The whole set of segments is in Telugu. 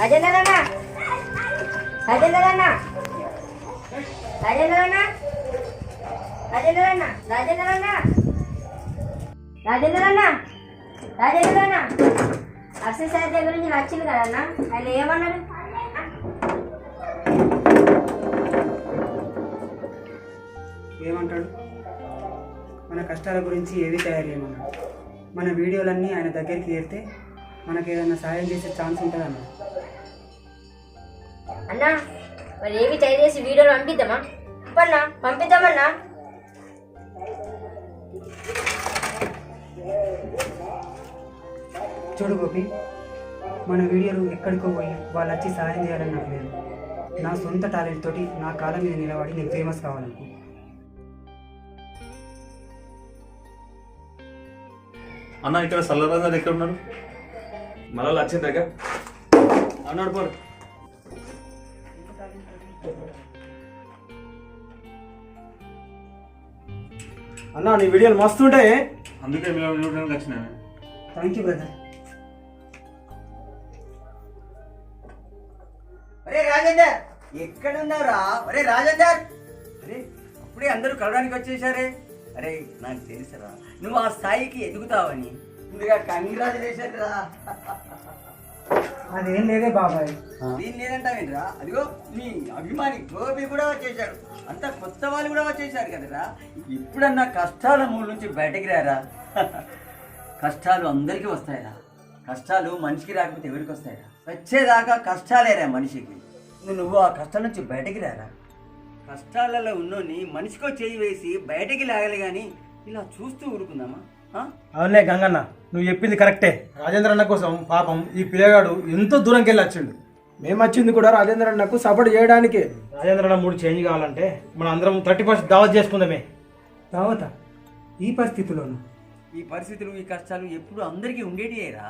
రాజేంద్ర అన్న రాజేంద్ర అన్న రాజేంద్ర అన్న రాజేంద్ర అన్న రాజేంద్ర అన్న రాజేంద్ర అన్న రాజేంద్ర అన్న అక్షయ్ సార్ దగ్గర నుంచి వచ్చింది కదా అన్న ఆయన ఏమన్నాడు? ఏమంటాడు? మన కష్టాల గురించి ఏవి తయారు చేయమన్నాడు? మన వీడియోలన్నీ ఆయన దగ్గరికి చేరితే మనకి ఏదైనా సాయం చేసే ఛాన్స్ ఉంటుంది అన్న మరి ఏమి తయారు చేసి వీడియోలు పంపిద్దామా? చెప్పన్నా పంపిద్దామన్నా? చూడు గోపి మన వీడియోలు ఎక్కడికో పోయి వాళ్ళు వచ్చి సాయం చేయాలని నాకు లేదు. నా సొంత టాలెంట్ తోటి నా కాలం మీద నిలబడి నేను ఫేమస్ కావాలనుకో. అన్న ఇక్కడ సల్లరాజు ఎక్కడ ఉన్నారు? మళ్ళీ వచ్చింది దగ్గర అన్నాడు పోరు అన్న నీ వీడియోలు మస్తుంటాయి. అందుకే మేము చూడడానికి వచ్చినాను. థ్యాంక్ యూ బ్రదర్ అరే రాజేందర్ ఎక్కడ ఉన్నావురా అరే రాజేందర్. అరే అప్పుడే అందరూ కలవడానికి వచ్చేసారే. అరే నాకు తెలుసురా నువ్వు ఆ స్థాయికి ఎదుగుతావని. ముందుగా కంగ్రాచులేషన్ రా అదేం లేదే బాబాయ్. దీన్ని లేదంటావేంట్రా అదిగో నీ అభిమాని గోపి కూడా వచ్చేసాడు అంతా కొత్త వాళ్ళు కూడా వచ్చేసారు కదరా? ఇప్పుడన్నా కష్టాల మూల నుంచి బయటకి రారా? కష్టాలు అందరికీ వస్తాయిరా. కష్టాలు మనిషికి రాకపోతే ఎవరికి వస్తాయిరా? వచ్చేదాకా కష్టాలేరా మనిషికి. నువ్వు నువ్వు ఆ కష్టాల నుంచి బయటకి రారా? కష్టాలలో ఉన్నోని మనిషికో చేయి వేసి బయటకి లాగాలి కానీ ఇలా చూస్తూ ఊరుకుందామా? అవునే గంగన్న నువ్వు చెప్పింది కరెక్టే. రాజేంద్ర అన్న కోసం పాపం ఈ పిల్లగాడు ఎంతో దూరంకి వెళ్ళి వచ్చిండు. మేము వచ్చింది కూడా రాజేంద్ర అన్నకు సపోర్ట్ చేయడానికి. రాజేంద్ర అన్న మూడు చేంజ్ కావాలంటే మనం అందరం థర్టీ పర్సెంట్ దావత్ చేసుకుందామే. దావత ఈ పరిస్థితిలోను? ఈ పరిస్థితులు ఈ కష్టాలు ఎప్పుడు అందరికీ ఉండేటియేరా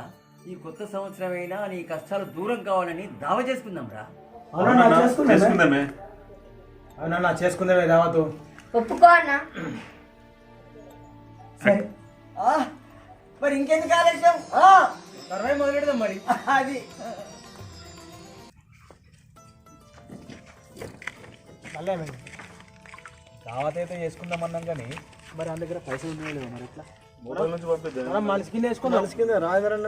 ఈ కొత్త సంవత్సరం అయినా నీ కష్టాలు దూరం కావాలని దావ చేసుకుందాం రా. అవునా చేసుకుందామే. అవునన్నా చేసుకుందామే దావతు. ఒప్పుకో అన్న. సరే. మరి ఇంకెందుకు ఆలస్యం ఆ, సర్వే మొదలెడదాం మరి. అది. మళ్ళీ దావత్ అయితే చేసుకుందాం అన్నాం కానీ మరి దగ్గర పైసలు ఉన్నాయి లేవు మరి ఎట్లా? మూడల నుంచి పంపిద్దాం. మనం మనసు కింద మనసు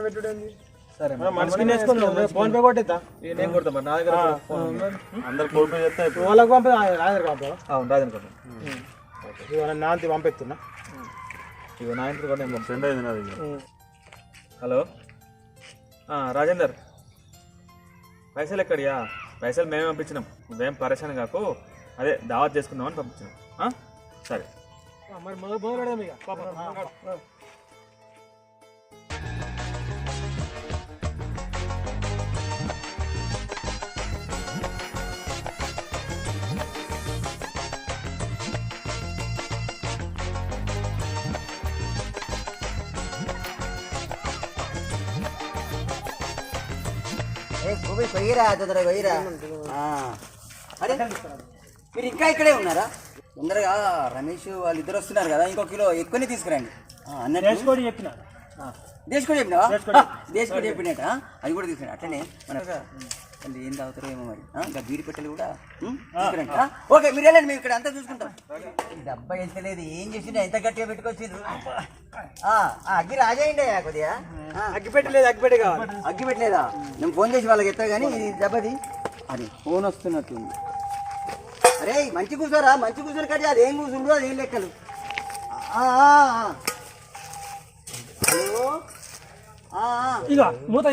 పెట్టుడేంది సరే మనం మనసు కింద వేసుకుందాం? ఫోన్ పే కొట్టేద్దా? నేను కొడతా మరి? నా దగ్గర అందరు చేస్తే అయిపోయి. వాళ్ళకి పంపే పంపా అవును నాంతి పంపిస్తున్నా ఇక నా ఇంట్లో కూడా నేను ఫ్రెండ్ అయింది నాది. హలో? ఆ, రాజేందర్. పైసలు ఎక్కడియా? పైసలు మేమే పంపించినాం. నువ్వేం పరేషాన్ కాకు. అదే దావత్ చేసుకుందామని పంపించినాం. ఆ? సరే. మరి మొదలు మొదలు పెడదాం ఇక. కొయ్యరా కొయ్యరా. అరే మీరు ఇంకా ఇక్కడే ఉన్నారా? తొందరగా రమేష్ వాళ్ళు ఇద్దరు వస్తున్నారు కదా ఇంకో కిలో ఎక్కువనే తీసుకురండి. అన్నట్టు. చెప్పిన? దేశకోడి చెప్పినావా? దేశకోడి చెప్పినట్ట? అది కూడా తీసుకురండి అట్లనే మన వాళ్ళు ఏం తాగుతారో ఏమో మరి. ఆ, ఇంకా బీడి పెట్టెలు కూడా? ఓకే మీరు వెళ్ళండి మేము ఇక్కడ అంతా చూసుకుంటాం. డబ్బా ఎంతలేదు ఏం చేసిండే ఎంత గట్టిగా పెట్టుకొచ్చిండ్రు ఆ, అగ్గి రాజేయండి కొద్దిగా. అగ్గి పెట్టలేదు అగ్గి పెట్టి కావాలి. అగ్గి పెట్టలేదా నేను ఫోన్ చేసి వాళ్ళకి ఎత్తా కానీ ఇది దెబ్బది. అది. ఫోన్ వస్తున్నట్టుంది. అరే మంచి కూర్చోరా మంచి కూర్చొని కట్టి అది ఏం కూర్చుండ్రు అది ఏం లెక్కలు. ఇక మూత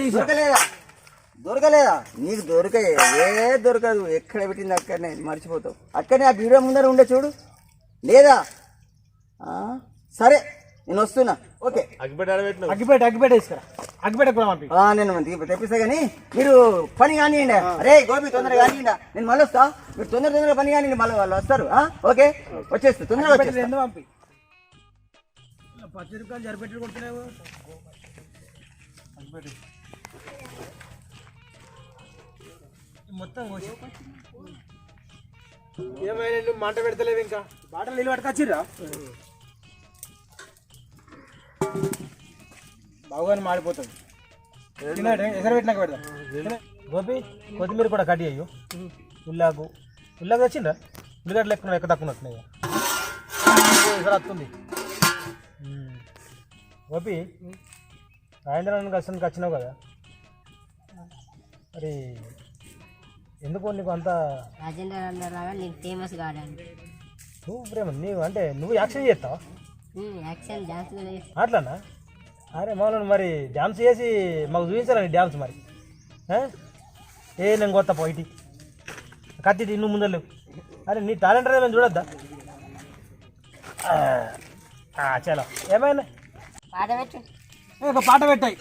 దొరకలేదా? నీకు దొరక ఏ దొరకదు. ఎక్కడ పెట్టింది అక్కడనే? మర్చిపోతావు. అక్కడనే ఆ బీరో ముందర ఉండే చూడు. లేదా? ఆ, సరే నేను వస్తున్నా. ఓకే. కూడా పంపి. ఆ, నేను తెప్పిస్తా కానీ మీరు పని కానివ్వండి అరే గోపి తొందరగా కానివ్వండి నేను మళ్ళీ వస్తా. మీరు తొందర తొందరగా పని కానివ్వండి మళ్ళీ వాళ్ళు వస్తారు. ఆ? ఓకే? వచ్చేస్తా. తొందరగా వచ్చేస్తా. రెండు పంపి. పచ్చి రూపాయలు జరిపెట్టి కొడుతున్నావు. అగ్గిపెట్టి. మొత్తం కోసి ఏమైనా నువ్వు మంట పెడతలేవు ఇంకా. బాటలు నీళ్ళు పట్టుకొచ్చిర్రా? బాగుగానే మాడిపోతుంది. ఎసరు పెట్టినాక పెడదాం తినే. గోపి కొత్తిమీర కూడా కట్ చేయు. ఉల్లాకు ఉల్లాకు వచ్చిండ్రా ఉల్లిగడ్డలు ఎక్కువ ఎక్కడ తక్కువ ఉన్నట్టున్నాయి ఇక్కడ వస్తుంది. గోపి సాయంత్రం కలిసి వచ్చినావు కదా? మరి ఎందుకు నీకు అంత రాజేంద్ర అన్నలాగా నేను ఫేమస్ కావడానికి నువ్వు ప్రేమ నీవు అంటే నువ్వు యాక్షన్ చేస్తావా? యాక్షన్ చేస్తా. అట్లానా? అరే మౌనం మరి డ్యాన్స్ చేసి మాకు చూపించాలని డ్యాన్స్ మరి? ఏ నేను కొత్త పోయిటి కత్తి ముందర లేవు. అరే నీ టాలెంట్ అనేది మేము చూడొద్దా? చలో. ఏమైనా? పాట పెట్టు. పాట పెట్టాయి.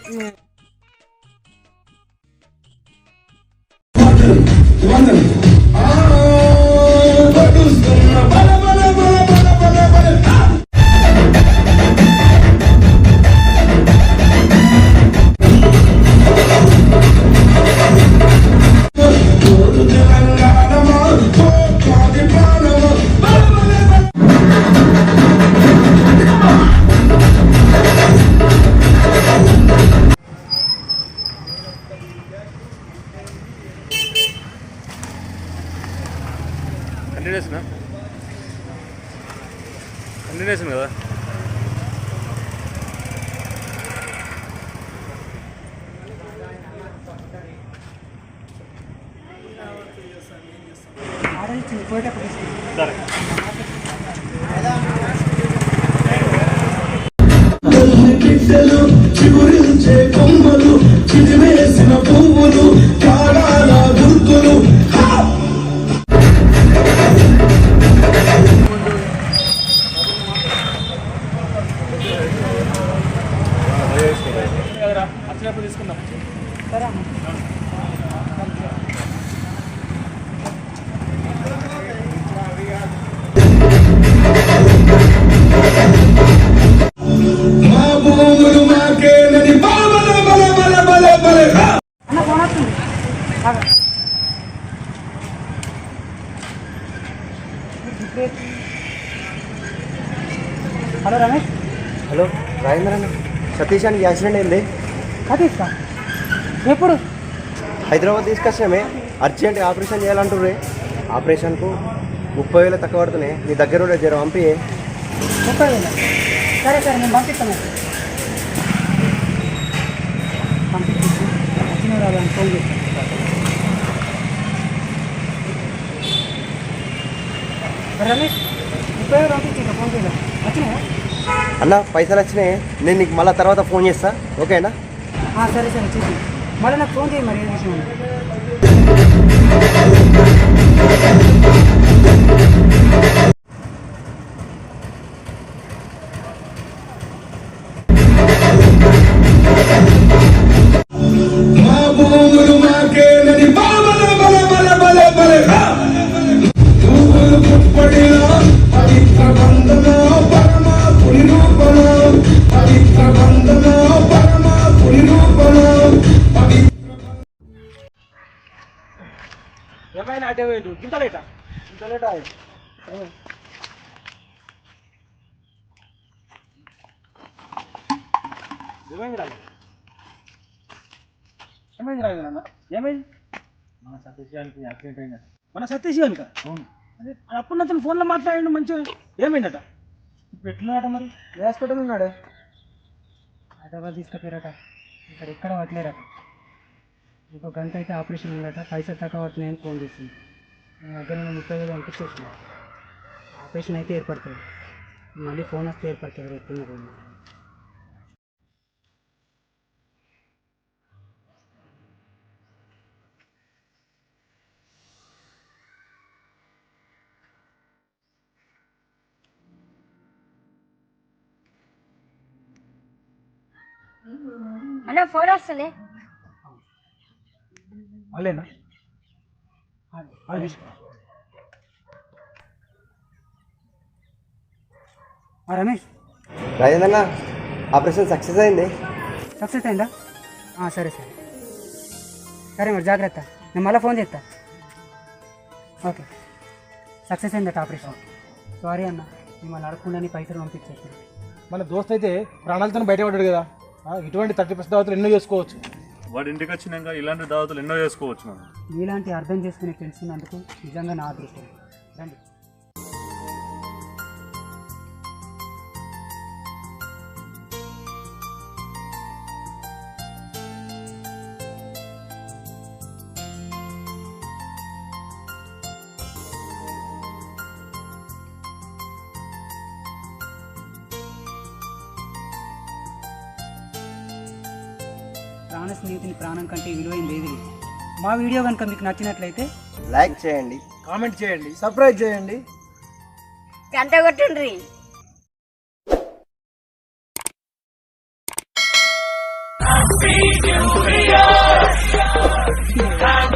సరే చిగురించే కొమ్మలు చిదివేసిన పువ్వులు కాలాల గుర్తులు తీసుకుందాం. హలో రమేష్. హలో రాజేంద్ర అన్న. సతీష్ అని యాక్సిడెంట్ అయింది సతీష్ ఎప్పుడు? హైదరాబాద్ తీసుకొచ్చినామే. అర్జెంట్ ఆపరేషన్ చేయాలంటుర్రే. ఆపరేషన్కు ముప్పై వేలు తక్కువ పడుతున్నాయి. నీ దగ్గర ఉండే జర పంపి ముప్పై వేలు. సరే సరే నేను పంపిస్తాను. ఫోన్ రమేష్ ఫోన్ అన్న పైసలు వచ్చినాయి. నేను నీకు మళ్ళీ తర్వాత ఫోన్ చేస్తా. ఓకేనా? సరే సరే చూసి. మళ్ళీ నాకు ఫోన్ చేయి మరి ఏం విషయం పోయిండు ఇంత లేటా? ఇంత లేటా ఏమైంది రాజు? ఏమైంది రాజు నాన్న? ఏమైంది? మన సతీష్ గారికి యాక్సిడెంట్ అయింది మన సతీష్ గారికి అవును. అదే అప్పుడు అతను ఫోన్లో మాట్లాడండి మంచిగా. ఏమైందట? ఇప్పుడు ఎట్లున్నాడట మరి హాస్పిటల్ ఉన్నాడు? హైదరాబాద్ తీసుకుపోయారట. ఇక్కడ ఎక్కడ పట్టలేరట. ఇంకో గంట అయితే ఆపరేషన్ ఉందట. పైసలు తక్కువ పడుతున్నాయని ఫోన్ చేసింది. నా దగ్గర నేను ముప్పై వేలు పంపించేసిన ఆపరేషన్ అయితే ఏర్పడుతుంది. మళ్ళీ ఫోన్ వస్తే ఏర్పడుతుంది రేపు ఎత్తున్న అన్న ఫోన్ వస్తుంది వాళ్ళేనా రమేష్. రాజేంద్ర అన్న ఆపరేషన్ సక్సెస్ అయింది. సక్సెస్ అయిందా? ఆ, సరే సరే. సరే మరి జాగ్రత్త. నేను మళ్ళీ ఫోన్ చేస్తా. ఓకే. సక్సెస్ అయిందట ఆపరేషన్. సారీ అన్న మిమ్మల్ని అడగకుండా పైసలు పంపించేసాను మన దోస్త్ అయితే ప్రాణాలతో బయటపడ్డాడు కదా. ఆ, ఇటువంటి థర్టీ పర్సెంట్ తర్వాత ఎన్నో చేసుకోవచ్చు. వాడి ఇంటికి వచ్చినాక ఇలాంటి దావతులు ఎన్నో చేసుకోవచ్చు మనం. మీలాంటి అర్థం చేసుకునే ఫ్రెండ్స్ ఉన్నందుకు నిజంగా నా అదృష్టం. రండి. ప్రాణ స్నేహితుని ప్రాణం కంటే విలువైంది ఏది లేదు మా వీడియో కనుక మీకు నచ్చినట్లయితే లైక్ చేయండి. కామెంట్ చేయండి. సబ్స్క్రైబ్ చేయండి. గంట Year!